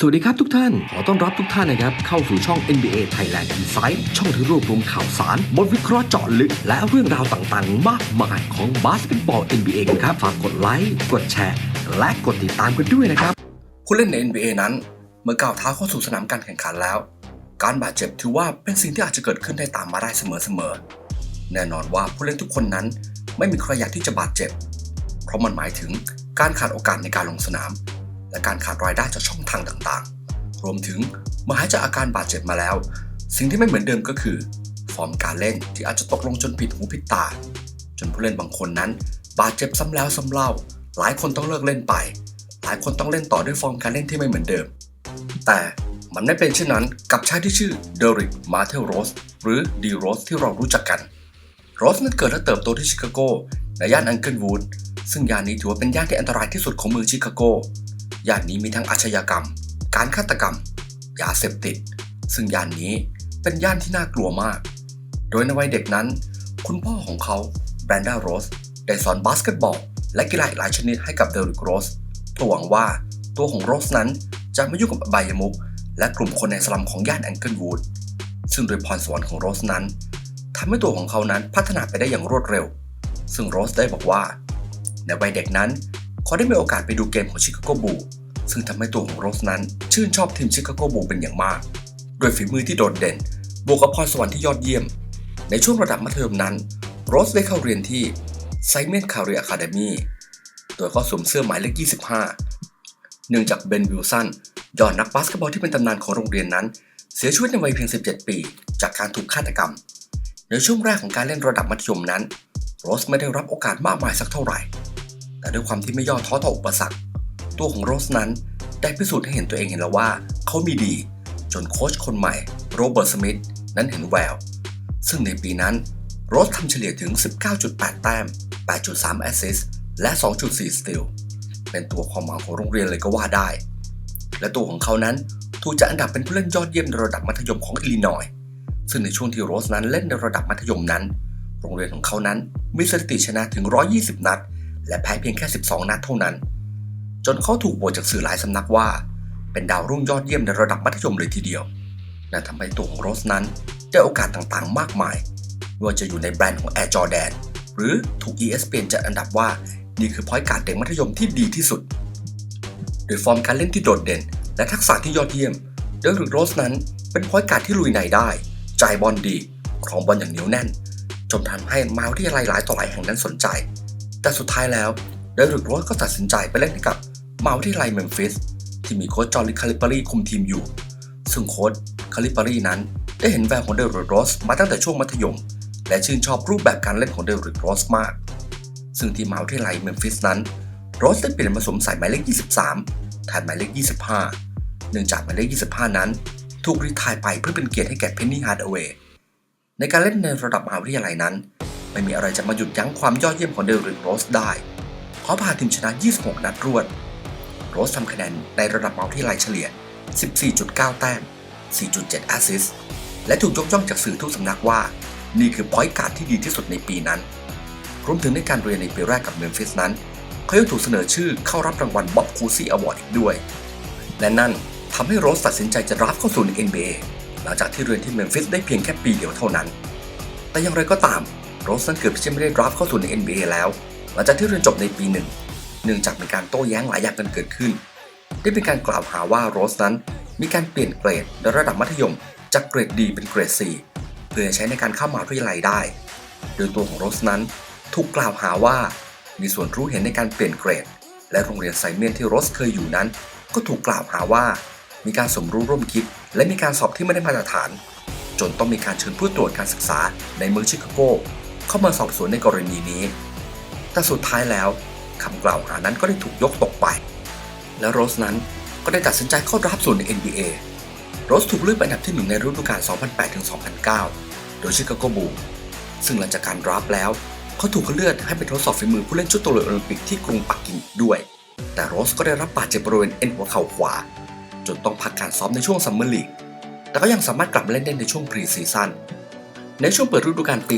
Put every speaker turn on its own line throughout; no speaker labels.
สวัสดีครับทุกท่าน ขอต้อนรับทุกท่านนะครับ เข้าสู่ช่อง NBA Thailand Insight ช่องที่รวบรวมข่าวสาร บทวิเคราะห์เจาะลึก และเรื่องราวต่างๆ มากมายของบาสเกตบอล NBA กันครับ ฝากกดไลค์ กดแชร์ และกดติดตามกันด้วยนะครับ ผู้เล่นใน NBA นั้น เมื่อก้าวเท้าเข้าสู่สนามการแข่งขันแล้ว การบาดเจ็บถือว่าเป็นสิ่งที่อาจจะเกิดขึ้นได้ตามมาได้เสมอๆ แน่นอนว่าผู้เล่นทุกคนนั้น ไม่มีใครอยากที่จะบาดเจ็บ เพราะมันหมายถึงการขาดโอกาสในการลงสนาม และการขาดรายได้จากช่องทางต่างๆ รวมถึงเมื่อหายจากอาการบาดเจ็บมาแล้ว สิ่งที่ไม่เหมือนเดิมก็คือ ฟอร์มการเล่นที่อาจจะตกลงจนผิดหูผิดตา จนผู้เล่นบางคนนั้น บาดเจ็บซ้ำแล้วซ้ำเล่า หลายคนต้องเลิกเล่นไป หลายคนต้องเล่นต่อด้วยฟอร์มการเล่นที่ไม่เหมือนเดิม แต่มันไม่เป็นเช่นนั้นกับชายที่ชื่อเดริกมาเทลโรสหรือดีโรสที่เรารู้จักกันโรสนั้นเกิดและเติบโตที่ชิคาโกในย่านอังเกิลวูดซึ่งย่านนี้ถือว่าเป็นย่านที่อันตรายที่สุดของเมืองชิคาโก ย่านนี้มีทั้งอาชญากรรม การฆาตกรรม ยาเสพติด ซึ่งย่านนี้เป็นย่านที่น่ากลัวมาก โดยในวัยเด็กนั้น คุณพ่อของเขาแบรนด้าโรสได้สอนบาสเกตบอล และกีฬาหลายชนิดให้กับเดริกโรสเพื่อหวังว่าตัวของโรสนั้นจะไม่ยุ่งกับอบายมุกและกลุ่มคนในสลัมของย่านแองเกิลวูดซึ่งโดยพรสวรรค์ของโรสนั้นทำให้ตัวของเขานั้นพัฒนาไปได้อย่างรวดเร็ว ซึ่งโรสได้บอกว่า ในวัยเด็กนั้น เขาได้มีโอกาสไปดูเกมของชิคาโกบูล ซึ่งทำให้ตัวของโรสนั้น ชื่นชอบทีมชิคาโกบูลเป็นอย่างมาก โดยฝีมือที่โดดเด่น บวกกับพรสวรรค์ที่ยอดเยี่ยม ในช่วงระดับมัธยมนั้น โรสได้เข้าเรียนที่ไซเมนคาเรียอะคาเดมีโดยเขาสวมเสื้อหมายเลข 25 เนื่องจากเบนวิลสันยอดนักบาสเกตบอลที่เป็นตำนานของโรงเรียนนั้น เสียชีวิตในวัยเพียง 17 ปี จากการถูกฆาตกรรม ในช่วงแรกของการเล่นระดับมัธยมนั้น โรสไม่ได้รับโอกาสมากมายสักเท่าไหร่ แต่ด้วยความที่ไม่ย่อท้อต่ออุปสรรค ตัวของโรสนั้น ได้พิสูจน์ให้เห็นตัวเองเห็นแล้วว่า เขามีดี จนโค้ชคนใหม่โรเบิร์ตสมิธนั้นเห็นแวว ซึ่งในปีนั้นโรสทำเฉลี่ยถึง 19.8 แต้ม 8.3 แอสซิสต์และ 2.4 สตีลเป็นตัวความหวังของโรงเรียนเลยก็ว่าได้ และตัวของเขานั้นถูกจัดอันดับเป็นผู้เล่นยอดเยี่ยมในระดับมัธยมของอิลลินอยส์ซึ่งในช่วงที่โรสนั้นเล่นในระดับมัธยมนั้น โรงเรียนของเขานั้นมีสถิติชนะถึง 120 นัด และแพ้เพียงแค่ 12 นัดเท่านั้น จนเขาถูกโหวตจากสื่อหลายสำนักว่า เป็นดาวรุ่งยอดเยี่ยมในระดับมัธยมเลยทีเดียวนั่นทำให้ตัวของโรสนั้นได้โอกาสต่างๆ มากมายไม่ว่าจะอยู่ในแบรนด์ของ Air Jordan หรือถูก ESPN จัดอันดับว่านี่คือพอยต์การ์ดเด็กมัธยมที่ดีที่สุด โดยฟอร์มการเล่นที่โดดเด่น และทักษะที่ยอดเยี่ยมเดริกโรสนั้นเป็นพอยต์การ์ดที่ลุยในได้จ่ายบอลดีครองบอลอย่างเหนียวแน่นจนทำให้มหาวิทยาลัยหลายต่อหลายแห่งนั้นสนใจ แต่สุดท้ายแล้วเดริกโรสก็ตัดสินใจไปเล่นให้กับ มาวิทยาลัยเมมฟิสที่มีโค้ชจอร์ลิคาลิปารีคุมทีมอยู่ ซึ่งโค้ชคาลิปารีนั้นได้เห็นแววของเดริโรสมาตั้งแต่ช่วงมัธยม และชื่นชอบรูปแบบการเล่นของเดริโรสมาก ซึ่งที่มาวิทยาลัยเมมฟิสนั้นโรสได้เปลี่ยนมาสวมใส่หมายเลข 23แทนหมายเลข 25 เนื่องจากหมายเลข 25 นั้น ถูกรีทายไปเพื่อเป็นเกียรติให้แก่เพนนีฮาร์ดเวย์ในการเล่นในระดับมหาวิทยาลัยนั้น ไม่มีอะไรจะมาหยุดยั้งความยอดเยี่ยมของเดริโรสได้เขาพาทีมชนะ 26 นัดรวด รสทำคะแนนในระดับเมาวิทยาลัยเฉลี่ย 14.9 แต้ม 4.7 แอสซิสและถูกยกย่องจากสื่อทุกสำนักว่า นี่คือพอยต์การ์ดที่ดีที่สุดในปีนั้นรวมถึงในการเรียนในปีแรกกับเมมฟิสนั้น เขายังถูกเสนอชื่อเข้ารับรางวัลบ๊อบคูซี่อวอร์ดอีกด้วย และนั่นทำให้โรสตัดสินใจจะรับเข้าสู่ใน NBA หลังจากที่เรียนที่เมมฟิสได้เพียงแค่ปีเดียวเท่านั้น แต่อย่างไรก็ตามโรสนั้นเกือบที่จะไม่ได้รับเข้าสู่ใน NBA แล้ว หลังจากที่เรียนจบในปีหนึ่ง นื่องจากมีการโต้แย้งหลายอย่างกันเกิดขึ้น ได้เป็นการกล่าวหาว่าโรสนั้น มีการเปลี่ยนเกรดในระดับมัธยม จากเกรดดีเป็นเกรด C เพื่อใช้ในการเข้ามหาวิทยาลัยได้ โดยตัวของโรสนั้น ถูกกล่าวหาว่า มีส่วนรู้เห็นในการเปลี่ยนเกรด และโรงเรียนไซเมียนที่โรสเคยอยู่นั้น ก็ถูกกล่าวหาว่า มีการสมรู้ร่วมคิด และมีการสอบที่ไม่ได้มาตรฐาน จนต้องมีการเชิญผู้ตรวจการศึกษาในเมืองชิคาโกเข้ามาสอบสวนในกรณีนี้ แต่สุดท้ายแล้ว คำกล่าวหานั้นก็ได้ถูกยกตกไป และโรสนั้นก็ได้ตัดสินใจเข้ารับส่วนใน NBA โรสถูกเลือกเป็นอันดับที่หนึ่งในฤดูกาล 2008-2009 โดยชิคาโกบูลซึ่งหลังจากการรับแล้วเขาถูกเลือกให้ไปทดสอบฝีมือผู้เล่นชุดตัวเรือโอลิมปิกที่กรุงปักกิ่งด้วย แต่โรสก็ได้รับบาดเจ็บบริเวณเอ็นหัวเข่าขวา จนต้องพักการซ้อมในช่วงซัมเมอร์ลีก แต่ก็ยังสามารถกลับมาเล่นได้ในช่วงพรีซีซั่น ในช่วงเปิดฤดูกาลปี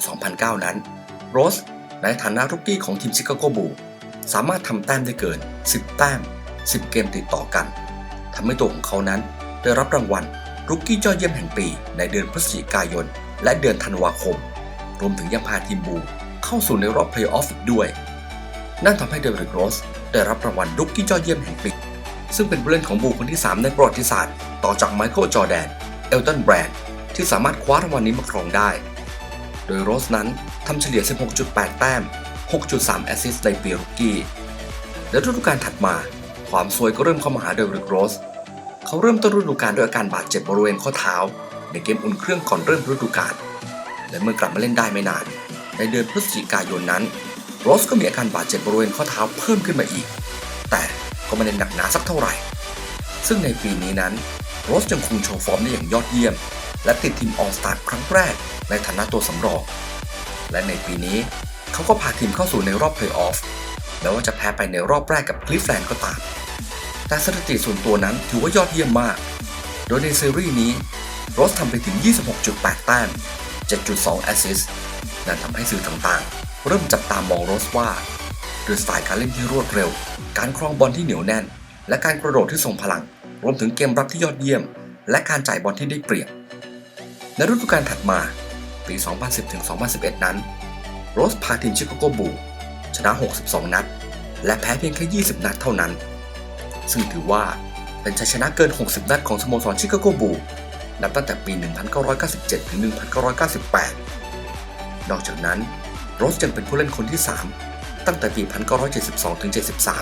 2008-2009 นั้น โรส ในฐานะรุกกี้ของทีมชิคาโกบูลสามารถทำแต้มได้เกิน 10 แต้ม 10 เกมติดต่อกันทำให้ตัวของเขานั้นได้รับรางวัลรุกกี้ยอดเยี่ยมแห่งปีในเดือนพฤศจิกายน และเดือนธันวาคม รวมถึงยังพาทีมบูเข้าสู่ในรอบเพลย์ออฟอีกด้วย นั่นทำให้เดริกโรสได้รับรางวัลรุกกี้ยอดเยี่ยมแห่งปี ซึ่งเป็นผู้เล่นของบูคนที่ 3 ในประวัติศาสตร์ ต่อจากไมเคิลจอแดน เอลตันแบรนด์ที่สามารถคว้ารางวัลนี้มาครองได้ โดยโรสนั้น ทำเฉลี่ย 16.8 แต้ม 6.3 แอสซิสต์ในปีรุกกี้ และฤดูกาลถัดมา ความซวยก็เริ่มเข้ามาหาเดริกโรส เขาเริ่มต้นฤดูกาลด้วยอาการบาดเจ็บบริเวณข้อเท้า ในเกมอุ่นเครื่องก่อนเริ่มฤดูกาล และเมื่อกลับมาเล่นได้ไม่นาน ในเดือนพฤศจิกายนนั้น โรสก็มีอาการบาดเจ็บบริเวณข้อเท้าเพิ่มขึ้นมาอีก แต่ก็ไม่ได้หนักหนาสักเท่าไหร่ ซึ่งในปีนี้นั้น โรสยังคงโชว์ฟอร์มได้อย่างยอดเยี่ยม และติดทีมออสตาร์ครั้งแรกในฐานะตัวสำรอง และในปีนี้เขาก็พาทีมเข้าสู่ในรอบเพลย์ออฟแม้ว่าจะแพ้ไปในรอบแรกกับคลิฟแลนด์ก็ตาม แต่สถิติส่วนตัวนั้นถือว่ายอดเยี่ยมมาก โดยในซีรีส์นี้โรสทำไปถึง 26.8 แต้ม 7.2 แอสซิสต์นั่นทำให้สื่อต่างๆ เริ่มจับตามองโรสว่าด้วยสไตล์การเล่นที่รวดเร็ว การครองบอลที่เหนียวแน่น และการกระโดดที่ทรงพลัง รวมถึงเกมรับที่ยอดเยี่ยม และการจ่ายบอลที่ได้เปรียบในฤดูกาลถัดมา ปี 2010-2011 นั้น โรสพาทีมชิคาโกบูลส์ชนะ 62 นัด และแพ้เพียงแค่ 20 นัดเท่านั้น ซึ่งถือว่าเป็นชัยชนะเกิน 60 นัดของสโมสรชิคาโกบูนับตั้งแต่ปี 1997 ถึง 1998 นอกจากนั้นโรสยังเป็นผู้เล่นคนที่ 3 ตั้งแต่ปี 1972 ถึง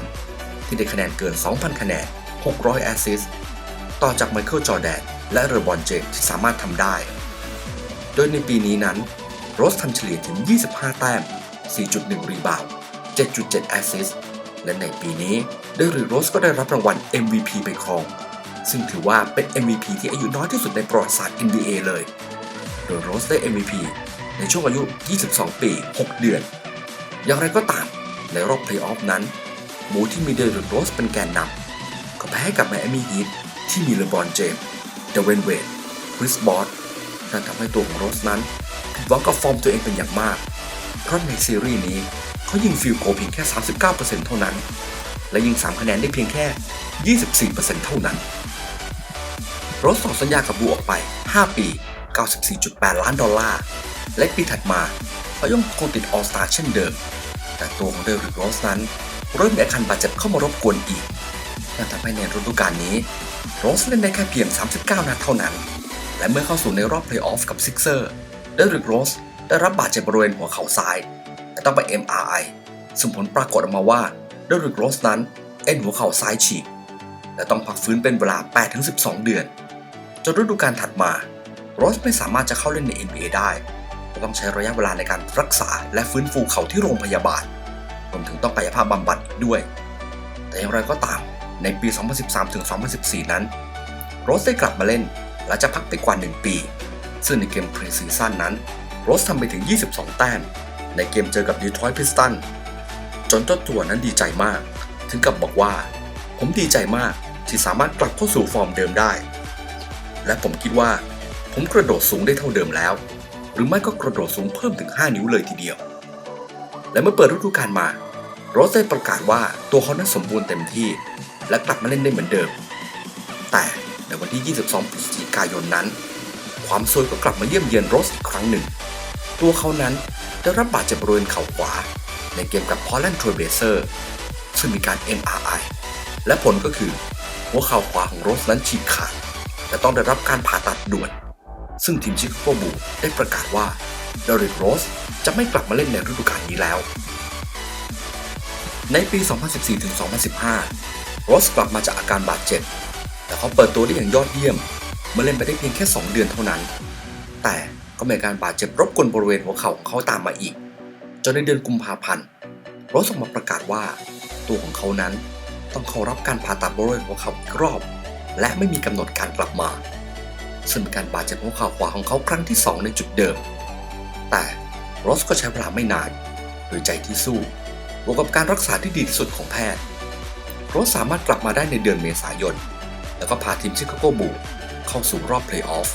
73 ที่ได้คะแนนเกิน 2,000 คะแนน 600 แอสซิสต์ ต่อจากไมเคิลจอร์แดน และเรอบอนเจมที่สามารถทำได้ โดยในปีนี้นั้น โรสทำเฉลี่ยถึง 25 แต้ม 4.1 รีบาวด์7.7 แอสซิสและในปีนี้เดริโรสก็ได้รับรางวัล MVP ไปครอง ซึ่งถือว่าเป็น MVP ที่อายุน้อยที่สุดในประวัติศาสตร์ NBA เลย โดยโรสได้ MVP ในช่วงอายุ 22 ปี 6 เดือน อย่างไรก็ตาม ในรอบเพลย์ออฟนั้น หมูที่มีเดริโรสเป็นแกนนำก็แพ้กับไมอามี่ฮีทที่มีเลบรอนเจมส์เดเวนเวดคริสบอส นั่นทำให้ตัวของโรสนั้นผิดหวังกับฟอร์มตัวเองเป็นอย่างมาก เพราะในซีรีส์นี้เขายิงฟิลโกลเพียงแค่ 39%เท่านั้น และยิง 3 คะแนนได้เพียงแค่ 24%เท่านั้น โรสต่อสัญญากับบูออกไป 5 ปี 94.8 ล้านดอลลาร์ และปีถัดมาเขายังคงติดออสตาเช่นเดิม แต่ตัวของเดริกโรสนั้น เริ่มมีอาการบาดเจ็บเข้ามารบกวนอีกนั่นทำให้ในฤดูกาลนี้ โรสเล่นได้แค่เพียง 39 นัดเท่านั้น และเมื่อเข้าสู่ในรอบเพลย์ออฟกับซิกเซอร์เดริกโรสได้รับบาดเจ็บบริเวณหัวเข่าซ้าย และต้องไป MRI ซึ่งผลปรากฏออกมาว่าเดริกโรสนั้น เอ็นหัวเข่าซ้ายฉีก และต้องพักฟื้นเป็นเวลา 8-12 เดือน จนฤดูกาลถัดมา โรสไม่สามารถจะเข้าเล่นใน NBA ได้และต้องใช้ระยะเวลาในการรักษาและฟื้นฟูเข่าที่โรงพยาบาลรวมถึงต้องกายภาพบำบัดอีกด้วย แต่อย่างไรก็ตามในปี 2013-2014 นั้น โรสได้กลับมาเล่น และจะพักไปกว่า 1 ปี ซึ่งในเกมพรีซีซั่นนั้นโรสทำไปถึง 22 แต้ม ในเกมเจอกับดีทรอยต์พิสตันจนเจ้าตัวนั้นดีใจมาก ถึงกับบอกว่า ผมดีใจมากที่สามารถกลับเข้าสู่ฟอร์มเดิมได้ และผมคิดว่า ผมกระโดดสูงได้เท่าเดิมแล้ว หรือไม่ก็กระโดดสูงเพิ่มถึง 5 นิ้วเลยทีเดียว และเมื่อเปิดฤดูกาลมาโรสได้ประกาศว่าตัวเขานั้นสมบูรณ์เต็มที่ และกลับมาเล่นได้เหมือนเดิม แต่ ในวันที่ 22 พฤศจิกายนนั้น ความซวยก็กลับมาเยี่ยมเยียนโรสอีกครั้งหนึ่ง ตัวเขานั้นได้รับบาดเจ็บบริเวณเข่าขวา ในเกมกับพอลแลนด์ทรเบเซอร์ซึ่งมีการ MRI และผลก็คือ หัวเข่าขวาของโรสนั้นฉีกขาดและต้องได้รับการผ่าตัดด่วน ซึ่งทีมชิคาโกบูได้ประกาศว่าเดริกโรสจะไม่กลับมาเล่นในฤดูกาลนี้แล้ว ในปี 2014-2015 โรสกลับมาจากอาการบาดเจ็บ แต่เขาเปิดตัวได้อย่างยอดเยี่ยม เมื่อเล่นไปได้เพียงแค่ 2 เดือนเท่านั้น แต่ก็มีการบาดเจ็บรบกวนบริเวณหัวเข่าของเขาตามมาอีก จนในเดือนกุมภาพันธ์โรสออกมาประกาศว่า ตัวของเขานั้นต้องเข้ารับการผ่าตัดบริเวณหัวเข่าอีกรอบ และไม่มีกำหนดการกลับมา ซึ่งเป็นการบาดเจ็บหัวเข่าขวาของเขาครั้งที่ 2 ในจุดเดิม แต่โรสก็ใช้เวลาไม่นานโดยใจที่สู้บวกกับการรักษาที่ดีที่สุดของแพทย์โรสสามารถกลับมาได้ในเดือนเมษายน แล้วก็พาทีมชิคาโกบูเข้าสู่รอบเพลย์ออฟ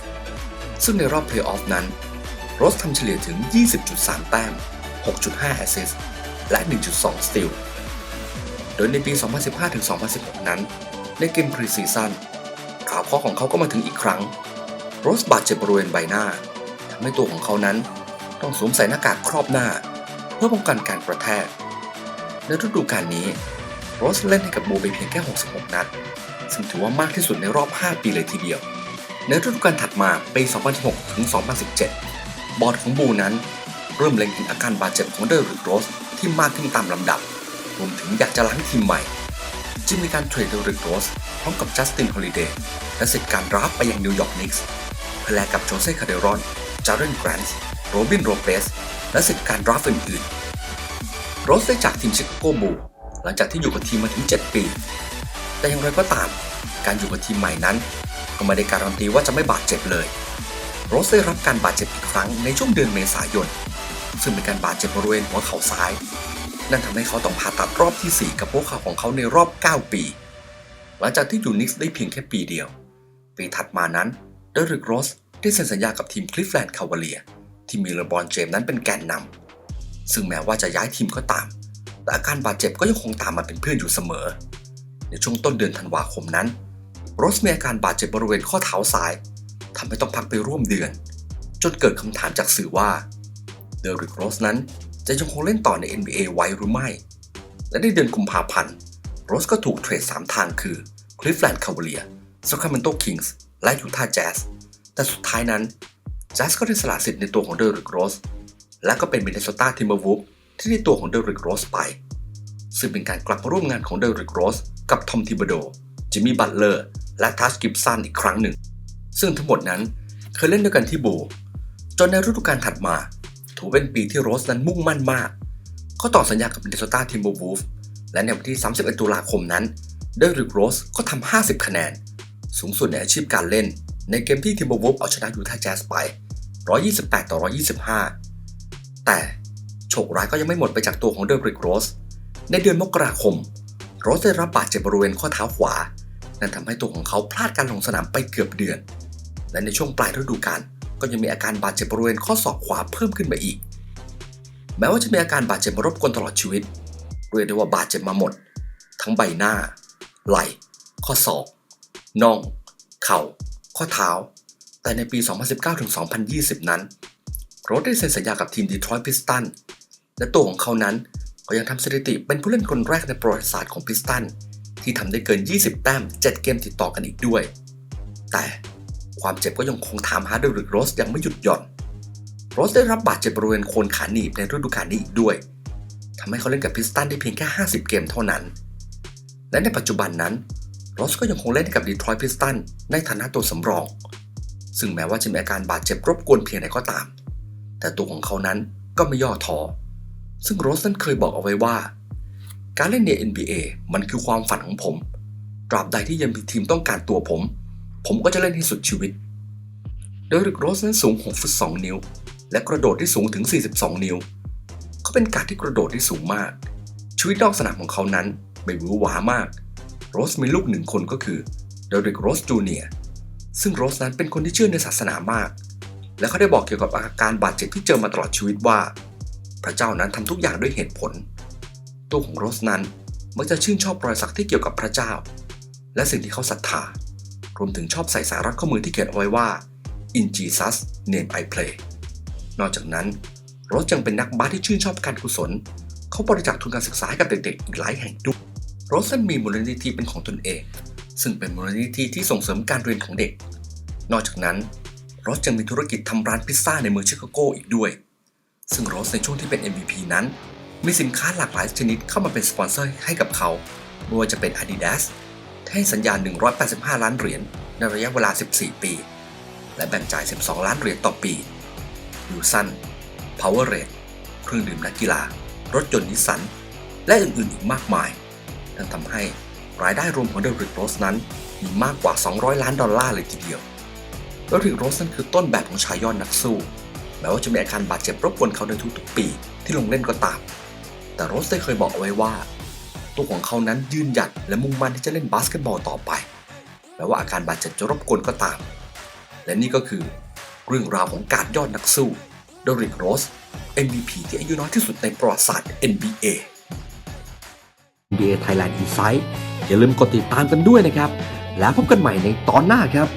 ซึ่งในรอบเพลย์ออฟนั้น โรสทำเฉลี่ยถึง 20.3 แต้ม 6.5 แอสซิสต์และ 1.2 สตีลโดยในปี 2015-2016 นั้น ในเกมพรีซีซั่นข่าวเคราะห์ของเขาก็มาถึงอีกครั้ง โรสบาดเจ็บบริเวณใบหน้าทำให้ตัวของเขานั้น ต้องสวมใส่หน้ากากครอบหน้า เพื่อป้องกันการกระแทก ในฤดูกาลนี้ โรสเล่นให้กับบูไปเพียงแค่ 66 นัด ซึ่งถือว่ามากที่สุดในรอบ 5 ปีเลยทีเดียว ในฤดูกาลถัดมาปี2016ถึง2017 บอร์ดของบูนั้น เริ่มเล็งเห็นอาการบาดเจ็บของเดริกโรสที่มากขึ้นตามลำดับ รวมถึงอยากจะล้างทีมใหม่ จึงมีการเทรดเดริกโรสพร้อมกับจัสตินฮอลิเดย์และสิทธิการราฟต์ไปยังนิวยอร์กนิกส์เพื่อแลกกับโจเซ่คาเดรอน จาร์เรนแกรนส์โรบินโรเปสและสิทธิการราฟต์อื่นๆโรสได้จากทีมชิคาโกบูหลังจากที่อยู่กับทีมมาถึง 7 ปี แต่อย่างไรก็ตาม การอยู่กับทีมใหม่นั้น ก็ไม่ได้การันตีว่าจะไม่บาดเจ็บเลย โรสได้รับการบาดเจ็บอีกครั้งในช่วงเดือนเมษายน ซึ่งเป็นการบาดเจ็บบริเวณหัวเข่าซ้าย นั่นทำให้เขาต้องผ่าตัดรอบที่ 4 กับหัวเข่าของเขาในรอบ 9 ปี หลังจากที่อยู่นิกส์ได้เพียงแค่ปีเดียว ปีถัดมานั้นเดริกโรสได้เซ็นสัญญากับทีมคลิฟแลนด์คาวาเลียที่มีเลบอนเจมส์นั้นเป็นแกนนำซึ่งแม้ว่าจะย้ายทีมก็ตาม แต่อาการบาดเจ็บก็ยังคงตามมาเป็นเพื่อนอยู่เสมอ ในช่วงต้นเดือนธันวาคมนั้น โรสมีอาการบาดเจ็บบริเวณข้อเท้าซ้ายทำให้ต้องพักไปร่วมเดือน จนเกิดคำถามจากสื่อว่าเดริกโรสนั้นจะยังคงเล่นต่อใน NBA ไว้หรือไม่ และในเดือนกุมภาพันธ์ โรสก็ถูกเทรด 3 ทางคือ Cleveland Cavaliers Sacramento Kings และ Utah Jazz แต่สุดท้ายนั้น Jazz ก็ได้สละสิทธิ์ในตัวของเดริกโรส และก็เป็น Minnesota Timberwolves ที่ได้ตัวของเดริกโรสไป ซึ่งเป็นการกลับมาร่วมงานของเดริกโรส กับทอมทิบโดจิมมี่บัตเลอร์และทัชกิบสันอีกครั้งหนึ่ง ซึ่งทั้งหมดนั้นเคยเล่นด้วยกันที่โบ จนในฤดูกาลถัดมา ถือเป็นปีที่โรสนั้นมุ่งมั่นมาก ก็ต่อสัญญากับ Minnesota Timberwolves และในวันที่ 31 ตุลาคมนั้นเดริกโรสก็ทำ 50 คะแนน สูงสุดในอาชีพการเล่น ในเกมที่ Timberwolves เอาชนะยูทาห์แจสไป 128 ต่อ 125 แต่โชคร้ายก็ยังไม่หมดไปจากตัวของเดริกโรส ในเดือนมกราคม โรสได้รับบาดเจ็บบริเวณข้อเท้าขวา นั่นทำให้ตัวของเขาพลาดการลงสนามไปเกือบเดือน และในช่วงปลายฤดูกาลก็ยังมีอาการบาดเจ็บบริเวณข้อศอกขวาเพิ่มขึ้นมาอีก แม้ว่าจะมีอาการบาดเจ็บมารบกวนตลอดชีวิตเรียกได้ว่าบาดเจ็บมาหมด ทั้งใบหน้า ไหล่ ข้อศอกน่อง เข่า ข้อเท้า แต่ในปี 2019-2020 นั้น โรสได้เซ็นสัญญากับทีมดีทรอยต์พิสตันและตัวของเขานั้น ก็ยังทำสถิติเป็นผู้เล่นคนแรกในประวัติศาสตร์ของพิสตัน ที่ทำได้เกิน 20 แต้ม 7 เกมติดต่อกันอีกด้วย แต่ความเจ็บก็ยังคงถามหาเดริกโรสยังไม่หยุดหย่อนโรสได้รับบาดเจ็บบริเวณโคนขาหนีบในฤดูกาลนี้อีกด้วยทำให้เขาเล่นกับพิสตันได้เพียงแค่ 50 เกมเท่านั้น และในปัจจุบันนั้นโรสก็ยังคงเล่นกับดีทรอยต์พิสตันในฐานะตัวสำรอง ซึ่งแม้ว่าจะมีอาการบาดเจ็บรบกวนเพียงไหนก็ตาม แต่ตัวของเขานั้นก็ไม่ย่อท้อ ซึ่งโรสนั้นเคยบอกเอาไว้ว่า การเล่นใน NBA มันคือความฝันของผม ตราบใดที่ยังมีทีมต้องการตัวผม ผมก็จะเล่นให้สุดชีวิต เดริกโรสนั้นสูง 6 ฟุต 2 นิ้ว และกระโดดที่สูงถึง 42 นิ้ว เขาเป็นการที่กระโดดที่สูงมาก ชีวิตนอกสนามของเขานั้นไม่หวือหวามาก โรสมีลูกหนึ่งคนก็คือเดริกโรสจูเนียร์ซึ่งโรสนั้นเป็นคนที่เชื่อในศาสนามาก และเขาได้บอกเกี่ยวกับอาการบาดเจ็บที่เจอมาตลอดชีวิตว่า พระเจ้านั้นทำทุกอย่างด้วยเหตุผล ตัวของโรสนั้นมักจะชื่นชอบรอยสักที่เกี่ยวกับพระเจ้า และสิ่งที่เขาศรัทธารวมถึงชอบใส่สารัดข้อมือที่เขียนเอาไว้ว่า In Jesus name I play นอกจากนั้นโรสยังเป็นนักบาสที่ชื่นชอบการกุศล เขาบริจาคทุนการศึกษาให้กับเด็กๆอีกหลายแห่งด้วยโรสนั้นมีมูลนิธิเป็นของตนเอง ซึ่งเป็นมูลนิธิที่ส่งเสริมการเรียนของเด็ก นอกจากนั้นโรสยังมีธุรกิจทำร้านพิซซ่าในเมืองชิคาโกอีกด้วย ซึ่งโรสในช่วงที่เป็น MVP นั้น มีสินค้าหลากหลายชนิดเข้ามาเป็นสปอนเซอร์ให้กับเขาไม่ว่าจะเป็น Adidas ที่ให้สัญญา 185 ล้านเหรียญในระยะเวลา 14 ปี และแบ่งจ่าย 12 ล้านเหรียญต่อปียูซัน Powerade เครื่องดื่มนักกีฬา รถยนต์นิสสัน และอื่นๆอีกมากมาย นั่นทำให้รายได้รวมของเดริกโรสนั้นมีมากกว่า 200 ล้านดอลลาร์เลยทีเดียวเดริกโรสนั้นคือต้นแบบของชายยอดนักสู้ แม้ว่าจะมีอาการบาดเจ็บรบกวนเขาในทุกๆปีที่ลงเล่นก็ตาม แต่โรสได้เคยบอกเอาไว้ว่า ตัวของเขานั้นยืนหยัดและมุ่งมั่นที่จะเล่นบาสเกตบอลต่อไป แม้ว่าอาการบาดเจ็บจะรบกวนก็ตาม และนี่ก็คือเรื่องราวของการยอดนักสู้เดริกโรส MVP ที่อายุน้อยที่สุดในประวัติศาสตร์ NBA NBA Thailand Insight อย่าลืมกดติดตามกันด้วยนะครับ แล้วพบกันใหม่ในตอนหน้าครับ